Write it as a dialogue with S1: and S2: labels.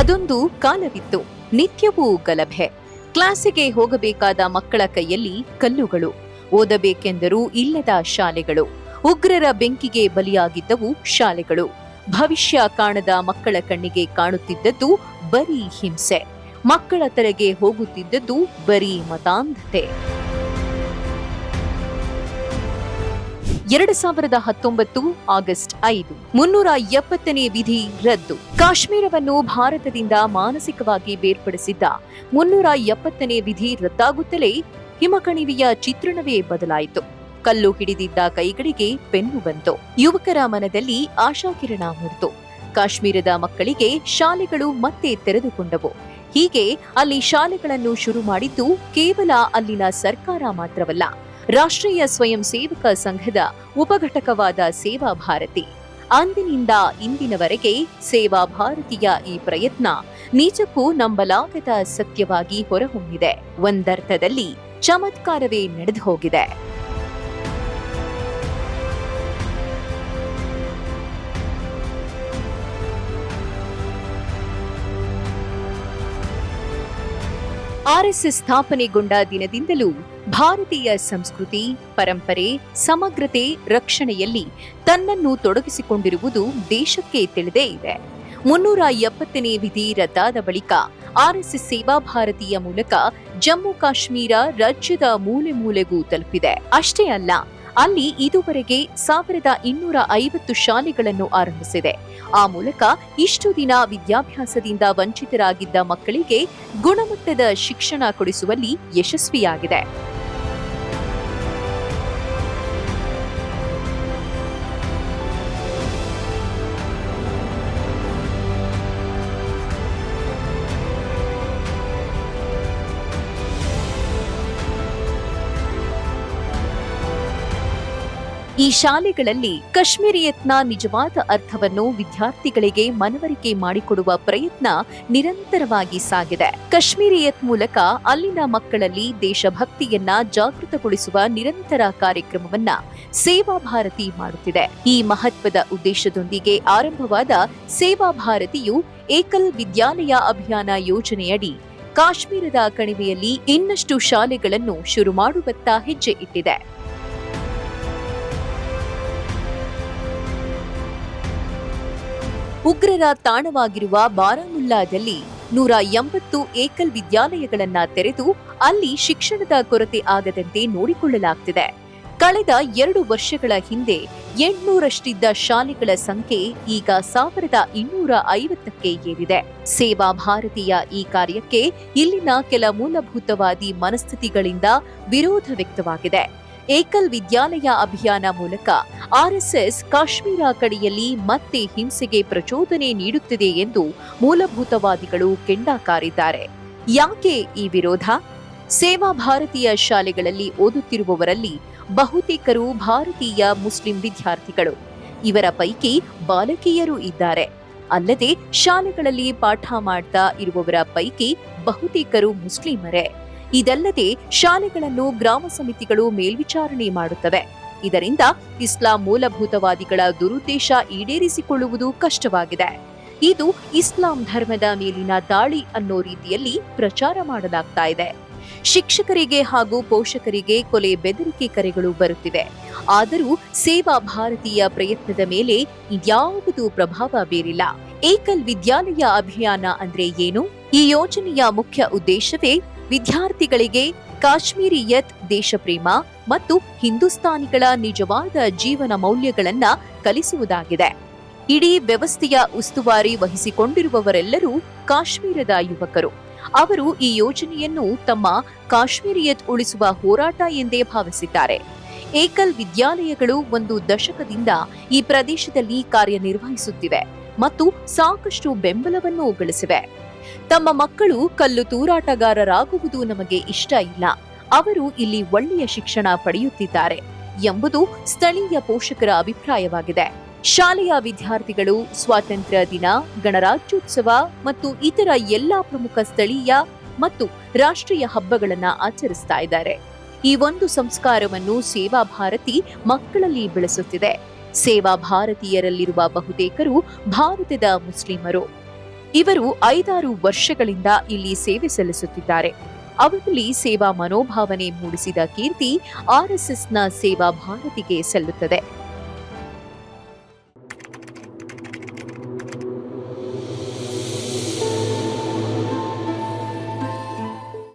S1: ಅದೊಂದು ಕಾಲವಿತ್ತು. ನಿತ್ಯವೂ ಗಲಭೆ. ಕ್ಲಾಸಿಗೆ ಹೋಗಬೇಕಾದ ಮಕ್ಕಳ ಕೈಯಲ್ಲಿ ಕಲ್ಲುಗಳು. ಓದಬೇಕೆಂದರೂ ಇಲ್ಲದ ಶಾಲೆಗಳು. ಉಗ್ರರ ಬೆಂಕಿಗೆ ಬಲಿಯಾಗಿದ್ದವು ಶಾಲೆಗಳು. ಭವಿಷ್ಯ ಕಾಣದ ಮಕ್ಕಳ ಕಣ್ಣಿಗೆ ಕಾಣುತ್ತಿದ್ದದ್ದು ಬರೀ ಹಿಂಸೆ. ಮಕ್ಕಳ ತಲೆಗೆ ಹೋಗುತ್ತಿದ್ದದ್ದು ಬರೀ ಮತಾಂಧತೆ. ಎರಡು ಸಾವಿರದ ಹತ್ತೊಂಬತ್ತು ಆಗಸ್ಟ್ ಐದು. ಮುನ್ನೂರ ಎಪ್ಪತ್ತನೇ ವಿಧಿ ರದ್ದು. ಕಾಶ್ಮೀರವನ್ನು ಭಾರತದಿಂದ ಮಾನಸಿಕವಾಗಿ ಬೇರ್ಪಡಿಸಿದ್ದ ಮುನ್ನೂರ ಎಪ್ಪತ್ತನೇ ವಿಧಿ ರದ್ದಾಗುತ್ತಲೇ ಹಿಮಕಣಿವೆಯ ಚಿತ್ರಣವೇ ಬದಲಾಯಿತು. ಕಲ್ಲು ಹಿಡಿದಿದ್ದ ಕೈಗಳಿಗೆ ಬೆನ್ನು ಬಂತು. ಯುವಕರ ಮನದಲ್ಲಿ ಆಶಾಕಿರಣ ಮೂಡಿತು. ಕಾಶ್ಮೀರದ ಮಕ್ಕಳಿಗೆ ಶಾಲೆಗಳು ಮತ್ತೆ ತೆರೆದುಕೊಂಡವು. ಹೀಗೆ ಅಲ್ಲಿ ಶಾಲೆಗಳನ್ನು ಶುರು ಮಾಡಿದ್ದು ಕೇವಲ ಅಲ್ಲಿನ ಸರ್ಕಾರ ಮಾತ್ರವಲ್ಲ. ರಾಷ್ಟ್ರೀಯ ಸ್ವಯಂ ಸೇವಕ ಸಂಘದ ಉಪಘಟಕವಾದ ಸೇವಾ ಭಾರತಿ. ಅಂದಿನಿಂದ ಇಂದಿನವರೆಗೆ ಸೇವಾ ಭಾರತಿಯ ಈ ಪ್ರಯತ್ನ ನಿಜಕ್ಕೂ ನಂಬಲಾಗದ ಸತ್ಯವಾಗಿ ಹೊರಹೊಮ್ಮಿದೆ. ಒಂದರ್ಥದಲ್ಲಿ ಚಮತ್ಕಾರವೇ ನಡೆದು ಹೋಗಿದೆ ಆರ್ಎಸ್ಎಸ್ ಸ್ಥಾಪನೆಗೊಂಡ ದಿನದಿಂದಲೂ ಭಾರತೀಯ ಸಂಸ್ಕೃತಿ, ಪರಂಪರೆ, ಸಮಗ್ರತೆ, ರಕ್ಷಣೆಯಲ್ಲಿ ತನ್ನನ್ನು ತೊಡಗಿಸಿಕೊಂಡಿರುವುದು ದೇಶಕ್ಕೆ ತಿಳಿದೇ ಇದೆ. ಮುನ್ನೂರ ಎಪ್ಪತ್ತನೇ ವಿಧಿ ರದ್ದಾದ ಬಳಿಕ ಆರ್ಎಸ್ಎಸ್ ಸೇವಾ ಭಾರತೀಯ ಮೂಲಕ ಜಮ್ಮು ಕಾಶ್ಮೀರ ರಾಜ್ಯದ ಮೂಲೆ ಮೂಲೆಗೂ ತಲುಪಿದೆ. ಅಷ್ಟೇ ಅಲ್ಲ ಅಲ್ಲಿ ಇದುವರೆಗೆ ಸಾವಿರದ ಇನ್ನೂರ ಐವತ್ತು ಶಾಲೆಗಳನ್ನು ಆರಂಭಿಸಿದೆ. ಆ ಮೂಲಕ ಇಷ್ಟು ದಿನ ವಿದ್ಯಾಭ್ಯಾಸದಿಂದ ವಂಚಿತರಾಗಿದ್ದ ಮಕ್ಕಳಿಗೆ ಗುಣಮಟ್ಟದ ಶಿಕ್ಷಣ ಕೊಡಿಸುವಲ್ಲಿ ಯಶಸ್ವಿಯಾಗಿದೆ. ಈ ಶಾಲೆಗಳಲ್ಲಿ ಕಾಶ್ಮೀರಿಯತ್ನ ನಿಜವಾದ ಅರ್ಥವನ್ನು ವಿದ್ಯಾರ್ಥಿಗಳಿಗೆ ಮನವರಿಕೆ ಮಾಡಿಕೊಡುವ ಪ್ರಯತ್ನ ನಿರಂತರವಾಗಿ ಸಾಗಿದೆ. ಕಾಶ್ಮೀರಿಯತ್ ಮೂಲಕ ಅಲ್ಲಿನ ಮಕ್ಕಳಲ್ಲಿ ದೇಶಭಕ್ತಿಯನ್ನ ಜಾಗೃತಗೊಳಿಸುವ ನಿರಂತರ ಕಾರ್ಯಕ್ರಮವನ್ನ ಸೇವಾ ಭಾರತಿ ಮಾಡುತ್ತಿದೆ. ಈ ಮಹತ್ವದ ಉದ್ದೇಶದೊಂದಿಗೆ ಆರಂಭವಾದ ಸೇವಾ ಭಾರತಿಯು ಏಕಲ್ ವಿದ್ಯಾಲಯ ಅಭಿಯಾನ ಯೋಜನೆಯಡಿ ಕಾಶ್ಮೀರದ ಕಣಿವೆಯಲ್ಲಿ ಇನ್ನಷ್ಟು ಶಾಲೆಗಳನ್ನು ಶುರು ಮಾಡುವತ್ತ ಹೆಜ್ಜೆ ಇಟ್ಟಿದೆ. ಉಗ್ರರ ತಾಣವಾಗಿರುವ ಬಾರಾಮುಲ್ಲಾದಲ್ಲಿ ನೂರ ಎಂಬತ್ತು ಏಕಲ್ ವಿದ್ಯಾಲಯಗಳನ್ನ ತೆರೆದು ಅಲ್ಲಿ ಶಿಕ್ಷಣದ ಕೊರತೆ ಆಗದಂತೆ ನೋಡಿಕೊಳ್ಳಲಾಗ್ತಿದೆ. ಕಳೆದ ಎರಡು ವರ್ಷಗಳ ಹಿಂದೆ ಎಂಟುನೂರಷ್ಟಿದ್ದ ಶಾಲೆಗಳ ಸಂಖ್ಯೆ ಈಗ ಸಾವಿರದ ಇನ್ನೂರ ಐವತ್ತಕ್ಕೆ ಏರಿದೆ. ಸೇವಾ ಭಾರತೀಯ ಈ ಕಾರ್ಯಕ್ಕೆ ಇಲ್ಲಿನ ಕೆಲ ಮೂಲಭೂತವಾದಿ ಮನಸ್ಥಿತಿಗಳಿಂದ ವಿರೋಧ ವ್ಯಕ್ತವಾಗಿದೆ. ಏಕಲ್ ವಿದ್ಯಾಲಯ ಅಭಿಯಾನ ಮೂಲಕ ಆರ್ಎಸ್ಎಸ್ ಕಾಶ್ಮೀರ ಕಡೆಯಲ್ಲಿ ಮತ್ತೆ ಹಿಂಸೆಗೆ ಪ್ರಚೋದನೆ ನೀಡುತ್ತಿದೆ ಎಂದು ಮೂಲಭೂತವಾದಿಗಳು ಕೆಂಡಕಾರಿದ್ದಾರೆ. ಯಾಕೆ ಈ ವಿರೋಧ? ಸೇವಾ ಭಾರತೀಯ ಶಾಲೆಗಳಲ್ಲಿ ಓದುತ್ತಿರುವವರಲ್ಲಿ ಬಹುತೇಕರು ಭಾರತೀಯ ಮುಸ್ಲಿಂ ವಿದ್ಯಾರ್ಥಿಗಳು. ಇವರ ಪೈಕಿ ಬಾಲಕಿಯರು ಇದ್ದಾರೆ. ಅಲ್ಲದೆ ಶಾಲೆಗಳಲ್ಲಿ ಪಾಠ ಮಾಡ್ತಾ ಇರುವವರ ಪೈಕಿ ಬಹುತೇಕರು ಮುಸ್ಲಿಮರೇ. ಇದಲ್ಲದೆ ಶಾಲೆಗಳನ್ನು ಗ್ರಾಮ ಸಮಿತಿಗಳು ಮೇಲ್ವಿಚಾರಣೆ ಮಾಡುತ್ತವೆ. ಇದರಿಂದ ಇಸ್ಲಾಂ ಮೂಲಭೂತವಾದಿಗಳ ದುರುದ್ದೇಶ ಈಡೇರಿಸಿಕೊಳ್ಳುವುದು ಕಷ್ಟವಾಗಿದೆ. ಇದು ಇಸ್ಲಾಂ ಧರ್ಮದ ಮೇಲಿನ ದಾಳಿ ಅನ್ನೋ ರೀತಿಯಲ್ಲಿ ಪ್ರಚಾರ ಮಾಡಲಾಗ್ತಾ ಇದೆ. ಶಿಕ್ಷಕರಿಗೆ ಹಾಗೂ ಪೋಷಕರಿಗೆ ಕೊಲೆ ಬೆದರಿಕೆ ಕರೆಗಳು ಬರುತ್ತಿವೆ. ಆದರೂ ಸೇವಾ ಭಾರತೀಯ ಪ್ರಯತ್ನದ ಮೇಲೆ ಯಾವುದು ಪ್ರಭಾವ ಬೀರಿಲ್ಲ. ಏಕಲ್ ವಿದ್ಯಾಲಯ ಅಭಿಯಾನ ಅಂದ್ರೆ ಏನು? ಈ ಯೋಜನೆಯ ಮುಖ್ಯ ಉದ್ದೇಶವೇ ವಿದ್ಯಾರ್ಥಿಗಳಿಗೆ ಕಾಶ್ಮೀರಿಯತ್ ದೇಶಪ್ರೇಮ ಮತ್ತು ಹಿಂದೂಸ್ತಾನಿಗಳ ನಿಜವಾದ ಜೀವನ ಮೌಲ್ಯಗಳನ್ನ ಕಲಿಸುವುದಾಗಿದೆ. ಇಡೀ ವ್ಯವಸ್ಥೆಯ ಉಸ್ತುವಾರಿ ವಹಿಸಿಕೊಂಡಿರುವವರೆಲ್ಲರೂ ಕಾಶ್ಮೀರದ ಯುವಕರು. ಅವರು ಈ ಯೋಜನೆಯನ್ನು ತಮ್ಮ ಕಾಶ್ಮೀರಿಯತ್ ಉಳಿಸುವ ಹೋರಾಟ ಎಂದೇ ಭಾವಿಸಿದ್ದಾರೆ. ಏಕಲ್ ವಿದ್ಯಾಲಯಗಳು ಒಂದು ದಶಕದಿಂದ ಈ ಪ್ರದೇಶದಲ್ಲಿ ಕಾರ್ಯನಿರ್ವಹಿಸುತ್ತಿವೆ ಮತ್ತು ಸಾಕಷ್ಟು ಬೆಂಬಲವನ್ನು ಗಳಿಸಿವೆ. ತಮ್ಮ ಮಕ್ಕಳು ಕಲ್ಲು ತೂರಾಟಗಾರರಾಗುವುದು ನಮಗೆ ಇಷ್ಟ ಇಲ್ಲ. ಅವರು ಇಲ್ಲಿ ಒಳ್ಳೆಯ ಶಿಕ್ಷಣ ಪಡೆಯುತ್ತಿದ್ದಾರೆ ಎಂಬುದು ಸ್ಥಳೀಯ ಪೋಷಕರ ಅಭಿಪ್ರಾಯವಾಗಿದೆ. ಶಾಲೆಯ ವಿದ್ಯಾರ್ಥಿಗಳು ಸ್ವಾತಂತ್ರ್ಯ ದಿನ, ಗಣರಾಜ್ಯೋತ್ಸವ ಮತ್ತು ಇತರ ಎಲ್ಲಾ ಪ್ರಮುಖ ಸ್ಥಳೀಯ ಮತ್ತು ರಾಷ್ಟ್ರೀಯ ಹಬ್ಬಗಳನ್ನ ಆಚರಿಸ್ತಾ ಇದ್ದಾರೆ. ಈ ಒಂದು ಸಂಸ್ಕಾರವನ್ನು ಸೇವಾ ಭಾರತಿ ಮಕ್ಕಳಲ್ಲಿ ಬೆಳೆಸುತ್ತಿದೆ. ಸೇವಾ ಭಾರತೀಯರಲ್ಲಿರುವ ಬಹುತೇಕರು ಭಾರತದ ಮುಸ್ಲಿಮರು. ಇವರು ಐದಾರು ವರ್ಷಗಳಿಂದ ಇಲ್ಲಿ ಸೇವೆ ಸಲ್ಲಿಸುತ್ತಿದ್ದಾರೆ. ಅವರಲ್ಲಿ ಸೇವಾ ಮನೋಭಾವನೆ ಮೂಡಿಸಿದ ಕೀರ್ತಿ ಆರ್ಎಸ್ಎಸ್ನ ಸೇವಾ ಭಾರತಿಗೆ ಸಲ್ಲುತ್ತದೆ.